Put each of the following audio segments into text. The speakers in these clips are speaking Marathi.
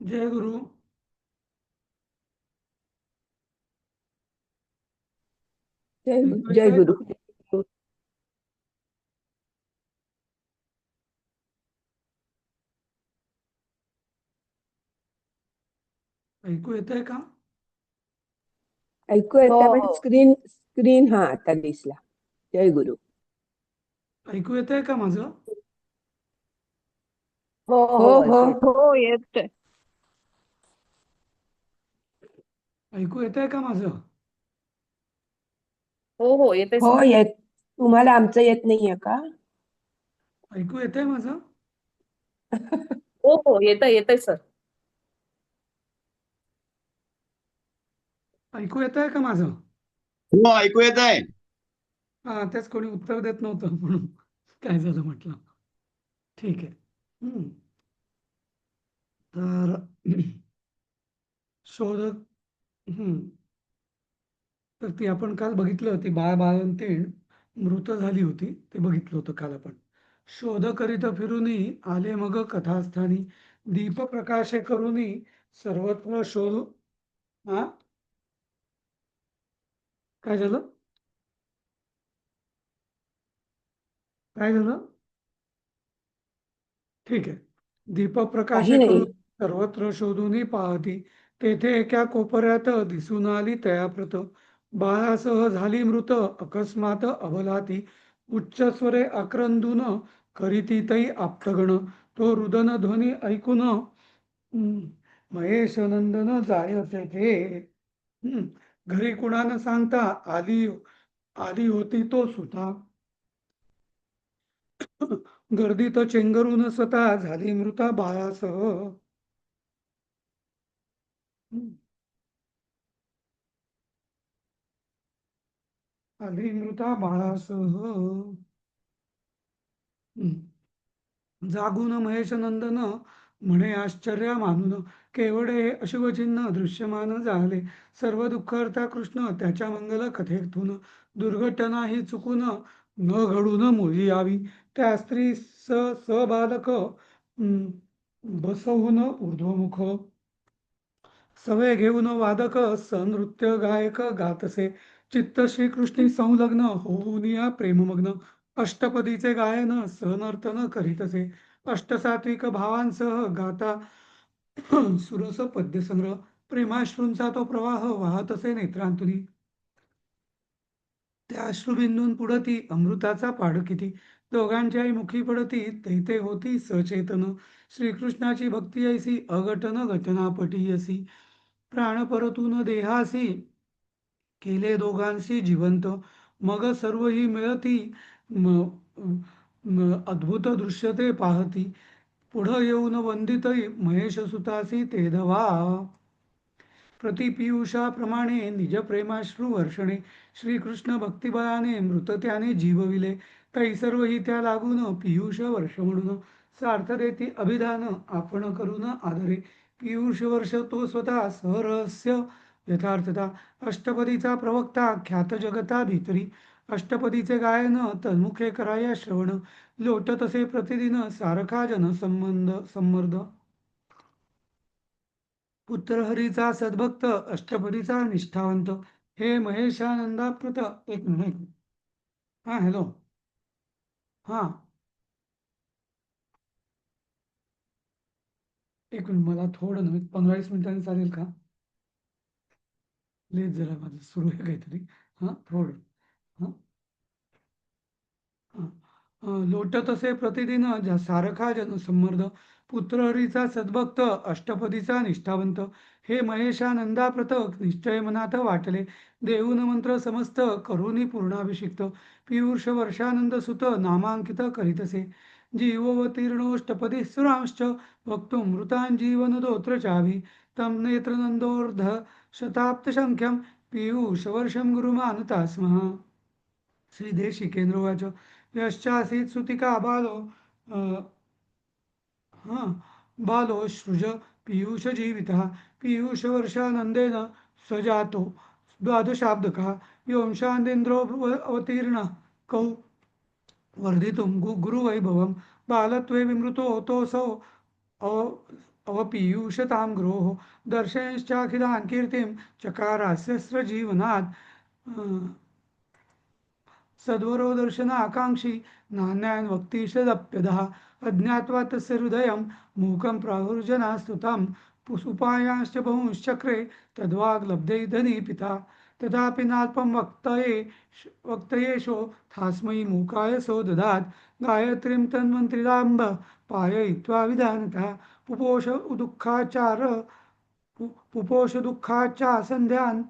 जय गुरु. जय गुरु जय गुरु. का? ऐकू येतंय का? ऐकू येतं हो, पण हो. स्क्रीन स्क्रीन हा आता दिसला. जय गुरु. ऐकू येतंय का माझं? हो हो हो हो ऐकू हो येतोय ऐकू येतंय का माझं? हो हो येते हो येत तुम्हाला आमचं येत नाहीये का? ऐकू येतंय माझं? हो हो येत येतंय सर. ऐकू येतंय का माझं? हो ऐकू येत आहे हा तेच कोणी उत्तर देत नव्हतं म्हणून. काय झालं म्हटलं? ठीक आहे. हम्म. तर शोधक हम्म. तर ती आपण काल बघितलं होती बाळ बाळंतीण मृत झाली होती ते बघितलं होतं काल आपण. शोध करीत फिरूनी आले मग कथास्थानी. दीप प्रकाशे करूनी सर्वत्र शोध हा काय झालं? काय झालं? ठीक आहे. दीप प्रकाशे काही नाही. करून सर्वत्र शोधूनही पाहती. तेथे एका कोपऱ्यात दिसून आली तयाप्रत. बाळासह झाली मृत. अकस्मात अबलाती उच्च स्वरे आक्रंदून करीती तै आप्तगण. तो रुदन ध्वनी ऐकून महेश नंदन जायचे तेथे. घरी कुणानं सांगता आली आली होती तो सुता. गर्दीत चेंगरून स्वतः झाली मृता बाळासह. आली बाळासह. जागून महेश नंदन म्हणे आश्चर्य मानून केवढे अशुभचिन्ह दृश्यमान झाले. सर्व दुःखहर्ता कृष्ण त्याच्या मंगल कथेतून दुर्घटना ही चुकून न घडून मुली यावी. त्या स्त्री स सबालक बसवून ऊर्ध्वमुख. सवय घेऊन वादक सनृत्य गायक गातसे. चित्त श्रीकृष्णी संलग्न होऊन या प्रेममग्न. अष्टपदीचे गायन सहनर्तन करीतसे. अष्टसात्विक भावांसह गाता. सुरस पद्यसंग्रह. प्रेमाश्रूंचा तो प्रवाह वाहत असे नेत्रांतुनी. त्या अश्रुबिंदून पुढती अमृताचा पाड किती. दोघांच्याही मुखी पडती तेथे होती सचेतन. श्रीकृष्णाची भक्ती ऐसी अघटन घटना पटीयसी प्राण परतून देहासी केले दोघांशी जिवंत. मग सर्व ही मिळती अद्भुत दृश्य ते पाहती. पुढं येऊन वंदित महेश सुतासी ते धवा प्रतिपियुषाप्रमाणे निज प्रेमाश्रू वर्षणे. श्रीकृष्ण भक्तिबळाने मृत त्याने जीवविले. तै सर्व ही त्या लागून पियुष वर्ष म्हणून. सार्थ देती अभिधान आपण करून आदरे. पियुष वर्ष तो स्वतः सहरस्य यथार्थता अष्टपदीचा प्रवक्ता ख्यात जगता भीतरी. अष्टपदीचे गायन तन्मुखे कराया श्रवण. लोट तसे प्रतिदिन सारखा जन संबंध संमर्द. पुत्र हरीचा सद्भक्त अष्टपदीचा निष्ठावंत. हे महेशानंदाप्रत एक मिनिट हा हॅलो. हा. एक मिनिट मला थोडं नव्हे पंधरा वीस मिनिटांनी चालेल का? लेट जरा माझं सुरू आहे काहीतरी. हां थोडं. हां. हां. लोटत असे प्रतिदिन सारखा जनसंमर्द पुत्रहरीचा सद्भक्त अष्टपदीचा निष्ठावंत. हे महेशानंदाप्रत निश्चय मनात वाटले. देऊन मंत्र समस्त करुणी पूर्णाभिषिक्त. पियुष वर्षानंद सुत नामांकित करीतसे. जीववतीर्णोष्टपदी सुरांश्च. वक्तुं मृताञ्जीवन दोत्र चावी. तं नेत्रनन्दोर्ध शताब्दसङ्ख्यं पीयूषवर्षं गुरुमानता स्मः श्रीदेशिकेन्द्रोवाच यश्चासीत् सुतिका बालो हा बालो सृज पीयूषजीवितः। पीयूषवर्षानन्देन स्वजातो द्वादशाब्दकः। योंशान्देन्द्रो अवतीर्ण कौ वर्धितुं गु गुरुवैभवं। बालत्वे विमृतोऽतोऽसौ अवपीयूषतां गुरोः दर्शयश्चाखिलान् कीर्तिं चकारास्यस्र जीवनात् सद्वरो दर्शनाकाङ्क्षी नान्यान् वक्तिषदप्यदः अज्ञात्वा तस्य हृदयं मूकं प्राहुर्जनास्तुतं सुपायांश्च बहुंश्चक्रे तद्वाग्लब्धै धनी पिता तथापि नाल्पं वक्तये वक्तयेषो थास्मै मूकाय सो ददात् गायत्रीं तन्मन्त्रिलाम्ब पाययित्वा विधानतः पुपोष दुःखाचार पु- पुपोष दुःखाच्चासन्ध्यान्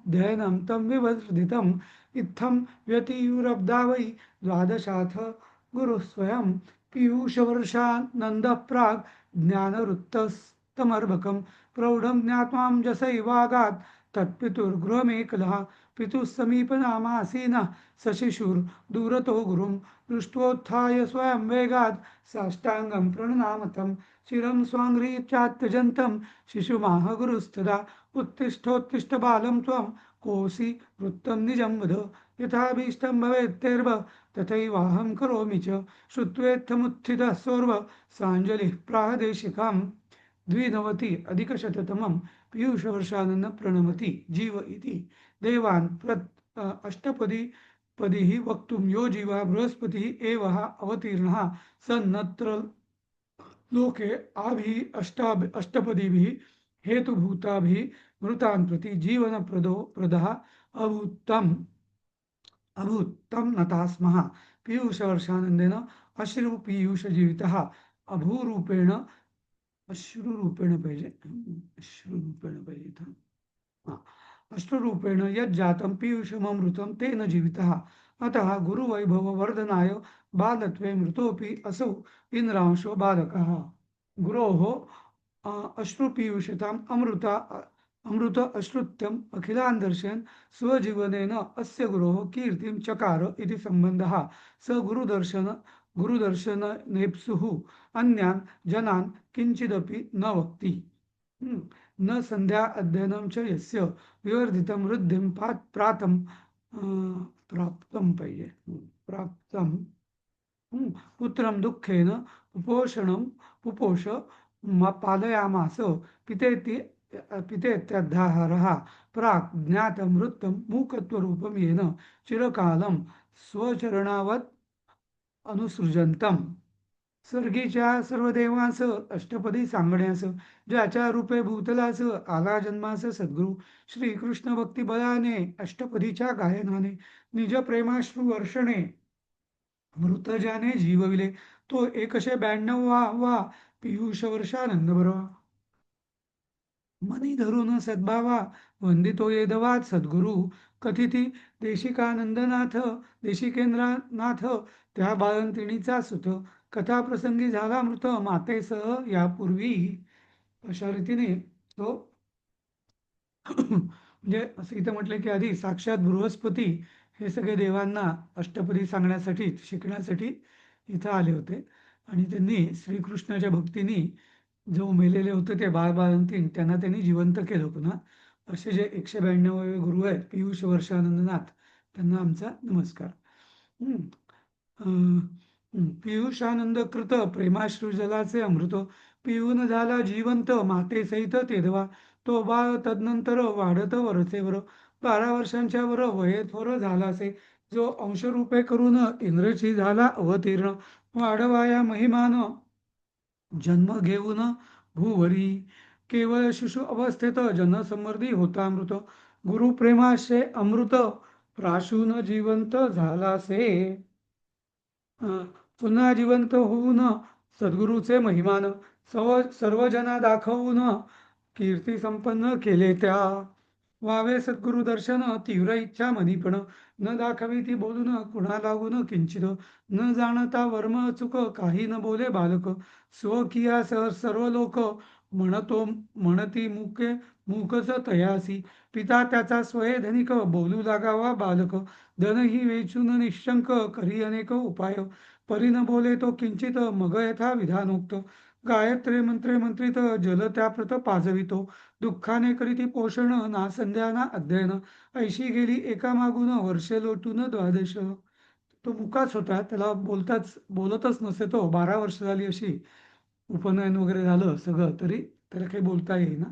तं विवर्धितम्। इत्थं व्यतियुरब्धा वै द्वादशाथ गुरुः स्वयं। ज्ञानवृत्तस्तमर्भकं प्रौढं ज्ञात्वां जसैवागात्। तत्पितुर्गृहमेकलः पितुः सशिशूर सशिशुर्दूरतो गुरुं दृष्ट्वोत्थाय स्वयं वेगात् साष्टाङ्गं प्रणनामतं चिरं स्वाङ्घ्रीत्यात्यजन्तं शिशुमाह गुरुस्तदा उत्तिष्ठोत्तिष्ठ बालं त्वं कोऽसि वृत्तं निजं वद। यथाभीष्टं भवेत्तेर्व तथैवाहं करोमि च श्रुत्वेत्थमुत्थितः सोर्व साञ्जलिः प्राहदेशिकां द्विनवति अधिकशततमं पीयूषवर्षानन्न प्रणमति जीव इति। देवान् प्रत् अष्टपदी पदिः वक्तुं यो जीवः बृहस्पतिः एवः अवतीर्णः। सन्नत्र लोके आभिः अष्टा अष्टपदीभिः हेतुभूताभिः मृतान् प्रति जीवनप्रदो प्रदः अभूत्तम्। अभूत्तं नता स्मः पीयूषवर्षानन्देन अश्रुपीयूषजीवितः। अभूरूपेण अश्रुरूपेण पाहिजे अश्रुरूपेण पाहिजे इथं. हां. अश्रुरूपेण यज्जातं पीयूषममृतं तेन जीवितः. अतः गुरुवैभववर्धनाय बालत्वे मृतोपि असौ इन्द्रांशो बालकः। गुरोः अ, अश्रुपीयूषताम् अमृता अमृत अश्रुत्यम् अखिलान् दर्शयन् स्वजीवनेन अस्य गुरोः कीर्तिं चकार इति सम्बन्धः। स गुरुदर्शन गुरुदर्शनेप्सुः अन्यान् जनान् किञ्चिदपि न वक्ति। न सन्ध्या अध्ययनं च यस्य विवर्धितं वृद्धिं पा प्रातं प्राप्तं पाहिजे प्राप्तं। पुत्रं दुःखेन कुपोषणं उपोष म- पालयामास पितेति पितेत्यध्याहारः प्राक् ज्ञातं वृत्तं मूकत्वरूपं येन चिरकालं स्वचरणावत् अनुसृजंतम. सर्गीच्या सर्व देवांस अष्टपदी सांगण्यास ज्याच्या रूपे भूतलास आला जन्मास सद्गुरु श्री कृष्ण भक्ती बलाने अष्टपदीच्या गायनाने निज प्रेमाश्रू वर्षणे मृतजाने जीवविले तो एकशे ब्याण्णव वा वा पियुष वर्षानंद बरवा मनी धरून सद्भावा वंदितो येदवात सद्गुरु कथिती देशिकानंदनाथ देशिकेंद्रनाथ त्या बाळंतिणीचा सुत कथाप्रसंगी झाला मृत मातेसह यापूर्वी. अशा रीतीने तो म्हणजे असं इथं म्हटलं की आधी साक्षात बृहस्पती हे सगळे देवांना अष्टपदी सांगण्यासाठी शिकण्यासाठी इथं आले होते. आणि त्यांनी श्रीकृष्णाच्या भक्तीने जो मेलेले होते ते बाळ बाळंतीन त्यांना त्यांनी जिवंत केलं पुन्हा. असे जे एकशे ब्याण्णवावे गुरु आहेत पियुष वर्षानंदनाथ त्यांना आमचा नमस्कार. पियुषानंद कृत प्रेमाश्रू जलाचे अमृत पिऊन झाला जिवंत मातेसहित तेधवा तो बाळ तदनंतर वाढत वरचे वर बारा वर्षांच्या वर वये थोर झालासे जो अंशरूपे करून इंद्रची झाला अवतीर्ण वाढवाया महिमान जन्म घेऊन भूवरी केवळ शिशु अवस्थेत जनसमृद्धी होता अमृत गुरुप्रेमाशे अमृत प्राशून जिवंत झालासे. पुन्हा जिवंत होऊन सद्गुरूचे महिमान सव सर्व जना दाखवून कीर्ती संपन्न केले त्या. वावे सद्गुरु दर्शन तीव्र इच्छा मनीपण न दाखवी ती बोलून कुणा लागून किंचित. न जाणता वर्म चुक काही न बोले बालक. स्वकिया सर्व लोक म्हणतो म्हणती मुके मूकच तयासी पिता त्याचा स्वये धनिक बोलू लागावा बालक. धन ही वेचून निशंक करी अनेक उपाय. परी बोले तो किंचित मग यथा विधानोक्त. गायत्रे मंत्रे मंत्रित जल त्याप्रत पाजवितो. दुःखाने करीती पोषण ना संध्याना अध्ययन. ऐशी गेली एका मागून वर्षे लोटून द्वादश. तो मुकाच होता त्याला बोलताच बोलतच नसे तो. बारा वर्ष झाली अशी. उपनयन वगैरे झालं सगळं तरी त्याला काही बोलता येईना.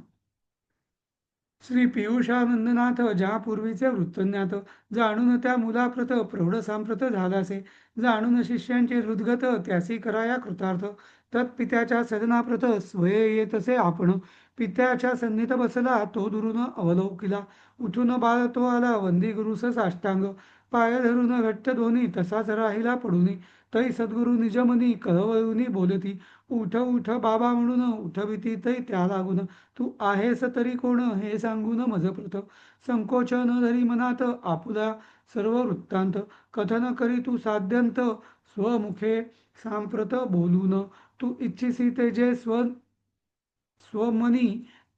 श्री पियुषानंदनाथ ज्या पूर्वीचे वृत्तज्ञात जाणून त्या मुलाप्रत प्रौढ सांप्रत झालासे जाणून शिष्यांचे हृदगत त्यासी कराया कृतार्थ तत्पित्याच्या सदनाप्रत स्वये येतसे आपण पित्याच्या सन्नीत बसला तो दुरून अवलोकिला उठून बाळ तो आला वंदी गुरुस साष्टांग पाय धरून घट्ट दोन्ही तसाच राहिला पडूनी तै सद्गुरु निजमनी कळवळूनी बोलती उठ उठ बाबा म्हणून उठ तै त्या लागून. तू आहेस तरी कोण हे सांगून मज प्रथम संकोच न धरी मनात आपुला सर्व वृत्तांत. कथन करी तू साध्यंत स्वमुखे सांप्रत बोलून. तू इच्छिसी ते जे स्व स्वमनी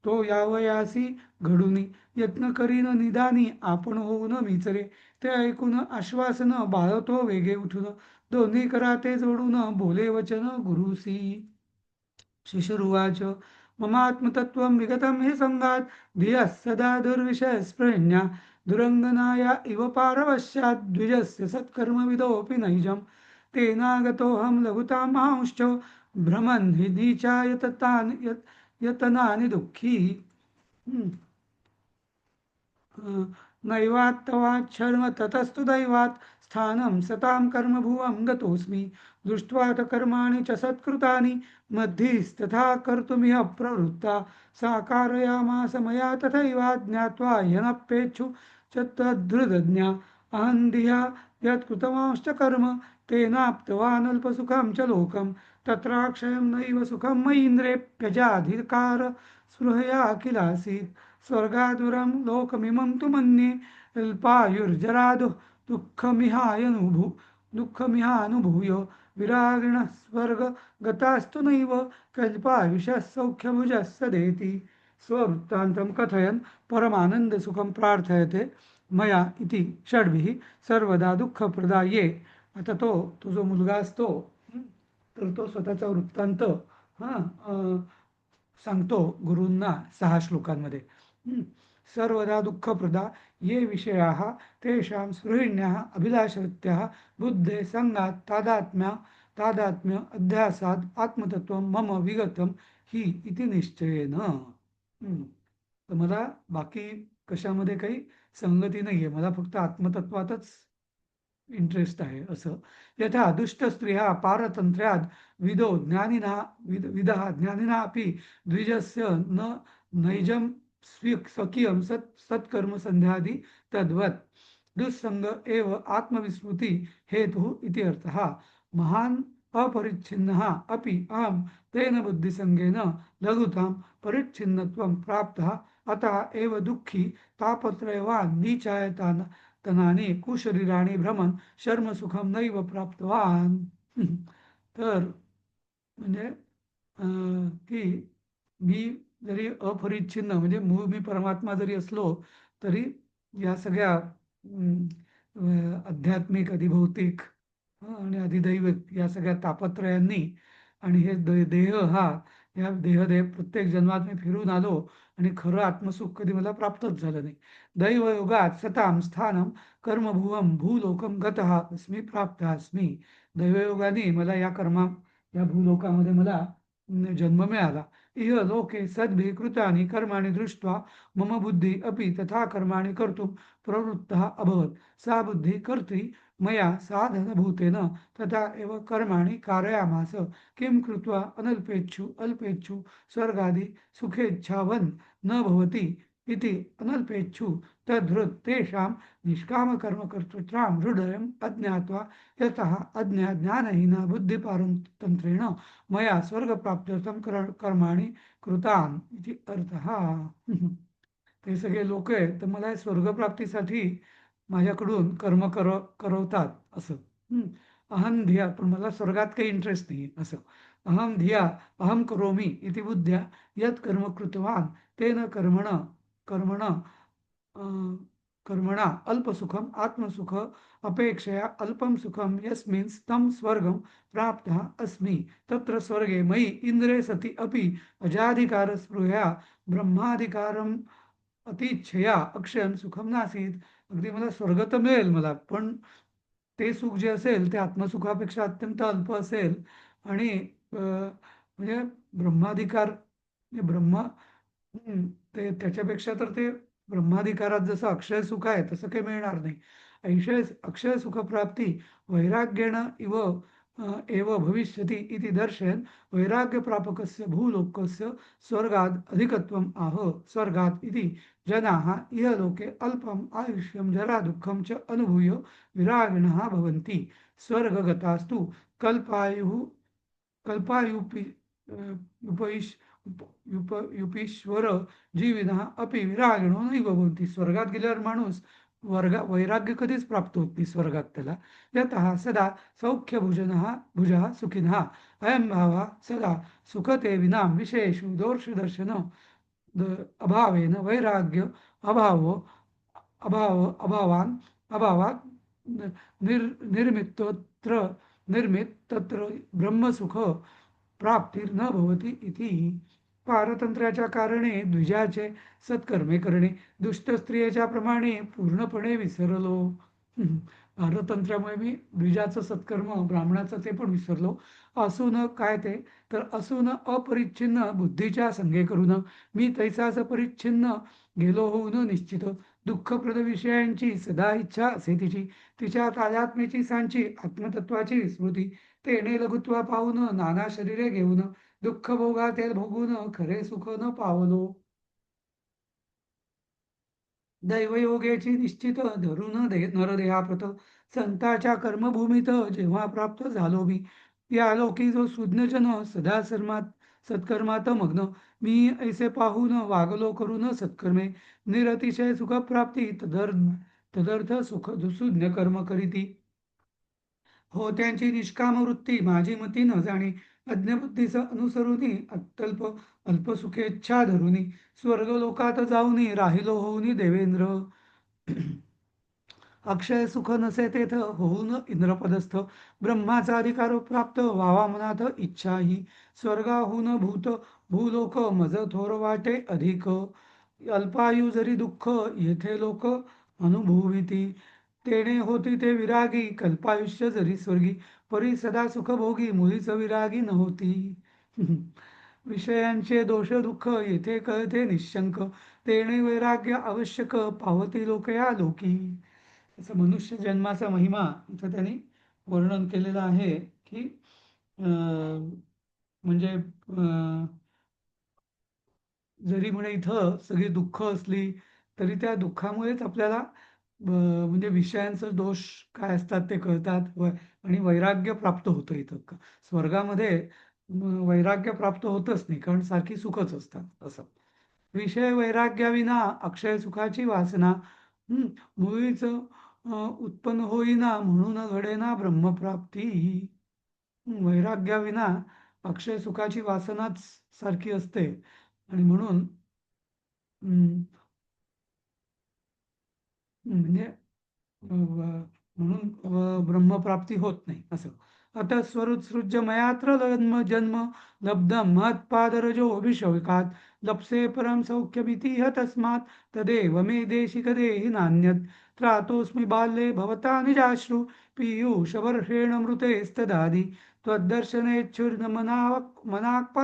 तो यावयासी घडूनी. यत्न करीन निदानी आपण होऊन विचरे. ते ऐकून आश्वासन बाळतो वेगे उठून. दोन्ही करा ते जोडून बोले वचन गुरुसी. शिशुरुवाच. ममात्मतत्त्वं विगतं हे संघात धियः सदा दुर्विषयस्पृहण्या दुरंगनाया इव पारवश्यात्. द्विजस्य सत्कर्मविदोऽपि नैजं तेनागतोऽहं लघुता महांश्च भ्रमन् हि नीचा यततानि यत् यतनानि दुःखी. नैवात्तवात् शर्म ततस्तु दैवात् स्थानं सतां कर्मभुवं गतोऽस्मि। दृष्ट्वा त कर्माणि च सत्कृतानि मध्यस्तथा कर्तुमिह प्रवृत्ता। साकारयामास मया तथैवा ज्ञात्वा ह्यनप्येच्छु च तद्धृदज्ञा अहं धिया यत्कृतमांश्च कर्म तेनाप्तवानल्पसुखं च लोकं। तत्राक्षयं नैव सुखं मयीन्द्रेऽप्यजाधिकार स्पृहया किलासीत् स्वर्गादुरं लोकमिमं तु मन्ये अल्पायुर्जरादु दुःखमिहायनुभू दुःखमिहानुभूय। विरागिणः स्वर्गगतास्तु नैव कल्पायुषः सौख्यभुजः सदेति। स्ववृत्तान्तं कथयन् परमानन्दसुखं प्रार्थयते। मया इति षड्भिः सर्वदा दुःखप्रदा ये आता तो तो जो मुलगा असतो तर तो स्वतःचा वृत्तांत हां सांगतो गुरूंना सहा श्लोकांमध्ये। सर्वदा दुःखप्रदा ये विषयाः तेषां सृहिण्याः अभिलाषवृत्त्यः बुद्धे सङ्गात् तादात्म्या तादात्म्य अध्यासात् आत्मतत्वं मम विगतं हि इति निश्चयेन. तर मला बाकी कशामध्ये काही संगती नाही आहे मला फक्त आत्मतत्वातच इंटरेस्ट आहे असं. यथा दुष्ट स्त्रिया पारतंत्र्यात विदो ज्ञानिना विद विदः ज्ञानिना अपि द्विजस्य न नैजं स्वी स्वकीयं सत् सत्कर्मसन्ध्यादि तद्वत्। दुस्संग एव आत्मविस्मृति हेतुः इति अर्थः। महान् अपरिच्छिन्नः अपि अहं तेन बुद्धिसङ्गेन लघुतां परिच्छिन्नत्वं प्राप्तः। अतः एव दुःखी तापत्रयवान् नीचायतान् तनाने कुशरीराणि भ्रमण शर्मसुखं नैव प्राप्तवान। तर म्हणजे की मी जरी अपरिच्छिन्न म्हणजे मूळ मी परमात्मा जरी असलो तरी या सगळ्या आध्यात्मिक अधिभौतिक आणि अधिदैविक या सगळ्या तापत्रयांनी आणि हे दे- देह हा या देहदेह प्रत्येक जन्मात मी फिरून आलो आणि खरं आत्मसुख कधी मला प्राप्तच झालं नाही. दैवयोगात सताम स्थानं कर्मभुवम भूलोकं गतः अस्मि प्राप्तः अस्मि. दैवयोगाने मला या कर्मा या भूलोकामध्ये मला जन्म मिळाला. इह लोके सद्भिः कृतानि कर्माणि दृष्ट्वा मम बुद्धिः अपि तथा कर्माणि कर्तुं प्रवृत्तः अभवत्। सा बुद्धिः कर्त्री मया साधनभूतेन तथा एव कर्माणि कारयामास। किं कृत्वा अनल्पेच्छु अल्पेच्छु स्वर्गादि सुखेच्छावन् न भवति इति अनल्पेच्छु तद्धृत् तेषां निष्कामकर्मकर्तृत्रां हृदयम् अज्ञात्वा यतः अज्ञा ज्ञानहीना बुद्धिपारतन्त्रेण मया स्वर्गप्राप्त्यर्थं कर कर्माणि कृतान् इति अर्थः। ते सगळे लोक आहेत तर मला स्वर्गप्राप्तीसाठी माझ्याकडून कर्म कर करवतात असं. अहम अहं धिया पण मला स्वर्गात काही इंटरेस्ट नाही असं. अहं धिया अहं करोमि इति बुद्ध्या यत् कर्म कृतवान् तेन कर्मण कर्मण कर्मणा अल्पसुखम् आत्मसुख अपेक्षया अल्पं सुखं यस्मिन् तम स्वर्गं प्राप्तः अस्मि तत्र स्वर्गे मयि इन्द्रे सति अपि अजाधिकारस्पृहया ब्रह्माधिकारम् अतिच्छया अक्षयं सुखं नासीत अगदी मला स्वर्ग तर मिळेल मला पण ते सुख जे असेल ते आत्मसुखापेक्षा अत्यंत अल्प असेल आणि म्हणजे ब्रह्माधिकार म्हणजे ब्रह्म ते त्याच्यापेक्षा तर ते ब्रह्माधिकारात जसं अक्षय सुख आहे तसं काही मिळणार नाही. ऐशय अक्षय सुखप्राप्ती वैराग्येण इव एव भविष्यति इति दर्शयन् वैराग्यप्रापकस्य भूलोकस्य स्वर्गात् अधिकत्वम् आह स्वर्गात् इति जनाः इह लोके अल्पम् आयुष्यं जरादुःखं च अनुभूय विरागिणः भवन्ति। स्वर्गगतास्तु कल्पायुः कल्पायुपि उपविश्य युप युपीश्वर जीविना अपि विरागिणो नाही भवन्ति। स्वर्गात गेल्यावर माणूस वर्गा वैराग्य कधीच प्राप्त होत नाही स्वर्गात त्याला. यतः सदा सौख्यभुजनः भुजा सुखिनः। अयम भावा सदा सुखते विना विषयेषु दोषदर्शन द- अभावेन वैराग्य अभावो अभाव अभावान् अभावात निर् निर्मितोत्र निर्मित तत्र ब्रह्मसुख प्राप्तिर्न भवति इति पारतंत्र्याच्या कारणे द्विजाचे सत्कर्मे करणे दुष्ट स्त्रियेच्या प्रमाणे पूर्णपणे विसरलो. हम्म. पारतंत्र्यामुळे मी द्विजाचं सत्कर्म ब्राह्मणाचं ते पण विसरलो. असून काय ते? तर असून अपरिच्छिन्न बुद्धीच्या संगे करून मी तैसाच परिच्छिन्न गेलो होऊन निश्चित. दुःखप्रद विषयांची सदा इच्छा असे तिची तिच्या ताजात्म्याची सांची आत्मतत्वाची विस्मृती तेने लघुत्वा पाहून नाना शरीरे घेऊन दुःख भोगा ते भोगून खरे सुख न पावलो. दैवयोगेची निश्चित धरून दे नरदेहाप्रत संताच्या कर्मभूमीत जेव्हा प्राप्त झालो मी या लोकी जो सुज्ञजन सदा सर्मात सत्कर्मात मग्न। मी ऐसे पाहून वागलो करून सत्कर्मे। निरतिशय सुखप्राप्ती तदर तदर्थ सुख दुसुज्ञ कर्म करीती। हो त्यांची निष्काम वृत्ती माझी मती न जाणी अज्ञबुद्धीस अनुसरुनी अत्यल्प अल्प सुखेच्छा धरुनी। स्वर्गलोकात जाऊनी राहिलो होऊनी देवेंद्र। अक्षय सुख नसे तेथ होऊन इंद्रपदस्थ. ब्रह्माचा अधिकार प्राप्त व्हावा मनात इच्छा ही स्वर्गाहून भूत भूलोक मज थोर वाटे अधिक. अल्पायू जरी दुःख येथे लोक अनुभूविती. तेणे होती ते विरागी कल्पायुष्य जरी स्वर्गी परी सदा सुखभोगी मुलीच विरागी नव्हती. विषयांचे दोष दुःख येथे कळते निशंक. तेणे वैराग्य आवश्यक पावती लोक या लोकी. असं मनुष्य जन्माचा महिमा इथं त्यांनी वर्णन केलेलं आहे की अं, म्हणजे अं, जरी म्हणे इथं सगळी दुःख असली तरी त्या दुःखामुळेच आपल्याला म्हणजे विषयांचं दोष काय असतात ते कळतात व आणि वैराग्य प्राप्त होतं इथं. स्वर्गामध्ये वैराग्य प्राप्त होतच नाही कारण सारखी सुखच असतात असं. विषय वैराग्याविना अक्षय सुखाची वासना मुळीच उत्पन्न होईना म्हणून घडेना ब्रह्मप्राप्ती. वैराग्याविना अक्षय सुखाची वासनाच सारखी असते. आणि म्हणून म्हणजे म्हणून ब्रह्मप्राप्ती होत नाही असं. अतः स्वरुत्सृज्य मयात्र जन्म जन्म लब्ध महत्पादरजो महत्पादरजोऽभिषेकात् लप्से परम सौख्यमिति ह तस्मात् तदेव मे देशिक देहि नान्यत त्रातोऽस्मि बाल्ये भवता निजाश्रु। पीयूषवर्षेण मृतेस्तदादि। त्वद्दर्शनेच्छुर्न मनाक्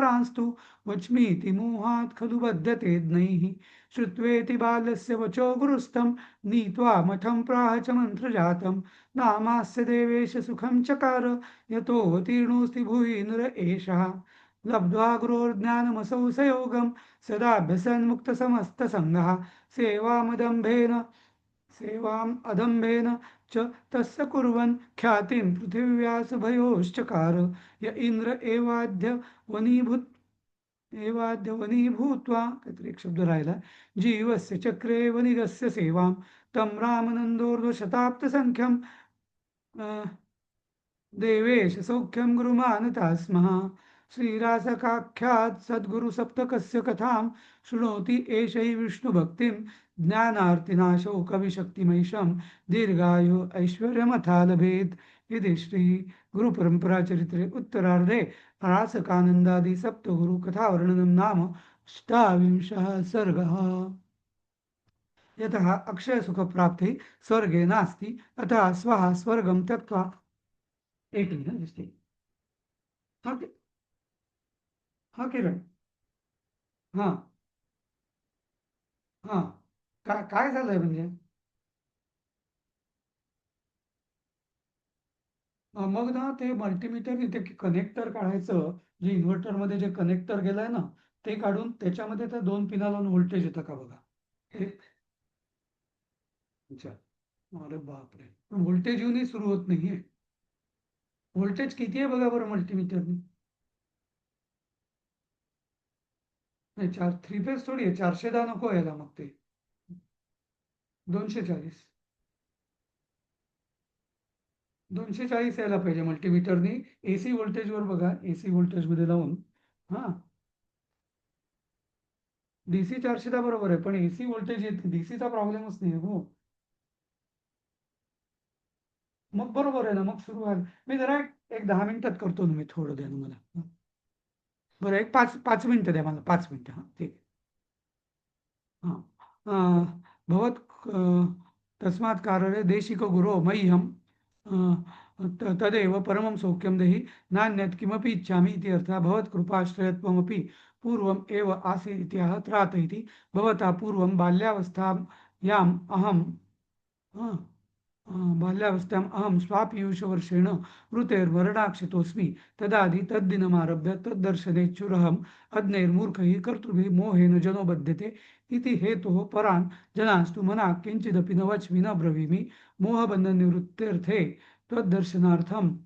वच्मीति मोहात् खलु बध्यते ज्ञैः। श्रुत्वेति बालस्य वचो गुरुस्तं नीत्वा मठं प्राह च मन्त्रजातं नामास्य देवेश सुखं चकार। यतोऽवतीर्णोऽस्ति भुवि नर एषः। लब्ध्वा गुरोर्ज्ञानमसौ सयोगं सदाभ्यसन्मुक्तसमस्तसङ्गः। सेवामदम्भेन सेवाम अदम्भेन च तस्य कुर्वन् ख्यातिं पृथिव्यासभयोश्चकार। य इन्द्र एवाद्य वनीभूत एवाद्य वनीभूत्वा काहीतरी एक शब्द राहिला जीवस्य चक्रे वनिगस्य सेवां तं रामनन्दोर्ध्वशताब्दसङ्ख्यं देवेश सौख्यं गुरुमानता स्मः श्रीरासकाख्यात् सद्गुरुसप्तकस्य कथां शृणोति एषै हि विष्णुभक्तिं ज्ञानार्तिनाशोकविशक्तिमैषं दीर्घायु ऐश्वर्यमथा लभेत् इति श्रीगुरुपरम्पराचरित्रे उत्तरार्धे रासकानन्दादि सप्तगुरुकथावर्णनं नाम अष्टाविंशः सर्गः यतः अक्षयसुखप्राप्तिः स्वर्गे नास्ति अतः स्वः स्वर्गं त्यक्त्वा एकलिङ्गम् अस्ति हा हा किरण. हा. हा. काय काय झालंय म्हणजे? मग ना ते मल्टीमीटर इथे कनेक्टर काढायचं जे इन्व्हर्टरमध्ये जे कनेक्टर गेलंय ना ते काढून त्याच्यामध्ये त्या दोन पिना लावून व्होल्टेज येतं का बघा? अच्छा. अरे बापरे. पण व्होल्टेज येऊनही सुरू होत नाहीये. व्होल्टेज किती आहे बघा बरं मल्टीमीटरने नाही चार थ्री फेज थोडी आहे. चारशे दहा नको यायला मग ते. दोनशे चाळीस दोनशे चाळीस यायला पाहिजे मल्टीमीटरने. एसी व्होल्टेजवर बघा. एसी व्होल्टेजमध्ये लावून. हा. डीसी चारशे दहा बरोबर आहे. पण एसी व्होल्टेज येत डीसीचा प्रॉब्लेमच नाही हो. मग बरोबर आहे ना. मग सुरू मी जरा एक, दहा मिनिटात करतो ना मी. थोडं द्या ना मला. बरं एक पाच पाच मिनटं द्या मला पाच मिनटं हां ठीक हां भवत भवत् तस्मात् कारणे देशिक गुरो मह्यं त- तदेव परमं सौख्यं देहि नान्यत् किमपि इच्छामि इति अर्थः भवत्कृपाश्रयत्वमपि पूर्वम् एव आसीत् इत्याह त्रात इति भवता पूर्वं बाल्यावस्थायाम् अहं बाल्यावस्थायाम् अहं स्वापीयूषवर्षेण ऋतेर्वरणाक्षितोऽस्मि तदादि तद्दिनमारभ्य तद्दर्शनेच्छुरहम् अज्ञैर्मूर्खैः कर्तृभिः मोहेन जनो बध्यते। इति हेतोः परान् जनास्तु मना किञ्चिदपि न वच्मि न ब्रवीमि। मोहबन्धनिवृत्त्यर्थे त्वद्दर्शनार्थं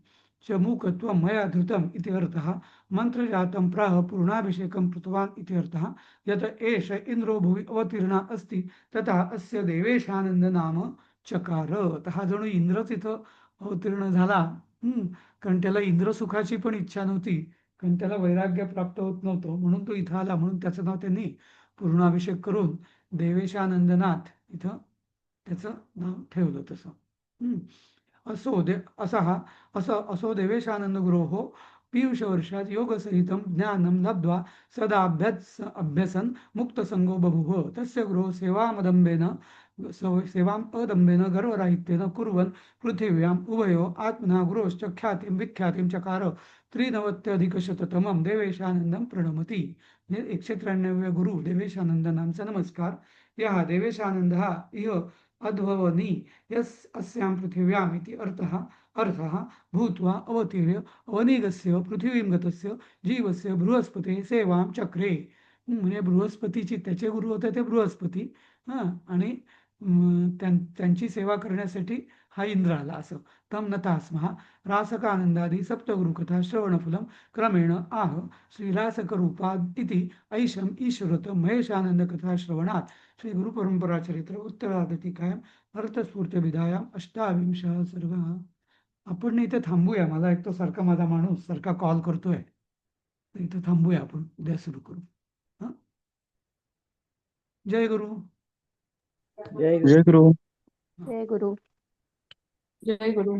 च मूकत्वं मया धृतम् इति अर्थः। मन्त्रजातं प्राह पूर्णाभिषेकं कृतवान् इति अर्थः। यत एष इन्द्रो भुवि अवतीर्णा अस्ति। तथा अस्य देवेशानन्दनाम नाम चकार तर हा जणू इंद्रच इथं अवतीर्ण झाला. कारण त्याला इंद्रसुखाची पण इच्छा नव्हती. कारण त्याला वैराग्य प्राप्त होत नव्हतं. म्हणून तो इथं आला. म्हणून त्याचं नाव त्यांनी पूर्णाभिषेक करून देवेशानंदनाथ इथं त्याचं नाव ठेवलं तसं. हम्म. असो दे असा हा असं असो देवेशानंद गुरोः पीयूषवर्षात् योगसहितं ज्ञानं लब्ध्वा सदा अभ्यस् मुक्त संगो बभूव. तस्य गृह सेवा मदंबेन सेवाम् अदम्बेन गर्वराहित्येन कुर्वन् पृथिव्याम् उभयो आत्मना गुरोश्च ख्यातिं विख्यातिं चकार त्रिनवत्यधिकशततमं देवेशानन्दं प्रणमति। एकशे त्र्याण्णव्य गुरु देवेशानंदनांचा नमस्कार। यः देवेशानन्दः इह अध्ववनि यस् अस्यां पृथिव्याम् इति अर्थः अर्थः भूत्वा अवतीर्य अवनिगस्य पृथिवीं गतस्य जीवस्य बृहस्पते सेवां चक्रे। म्हणजे बृहस्पतीची त्याचे गुरु होते ते बृहस्पती। हां आणि त्यां त्यांची सेवा करण्यासाठी हा इंद्र आला असं. तम नता स्मः रासकानंदादी सप्तगुरुकथा श्रवणफुलम क्रमेण आह. श्रीरासकरूपा इति ऐशम ईश्वरत महेशानंदकथा श्रवणात. श्री गुरु परंपरा चरित्र गुरुपरंपराचरित्र भरतस्फूर्त विधायाम अष्टाविंशः सर्व आपण इथे थांबूया. मला एक तो सारखा माझा माणूस सारखा कॉल करतोय. इथं थांबूया आपण. उद्या सुरू करू. हां? जय गुरु. जय गुरु. जय गुरु. जय गुरु.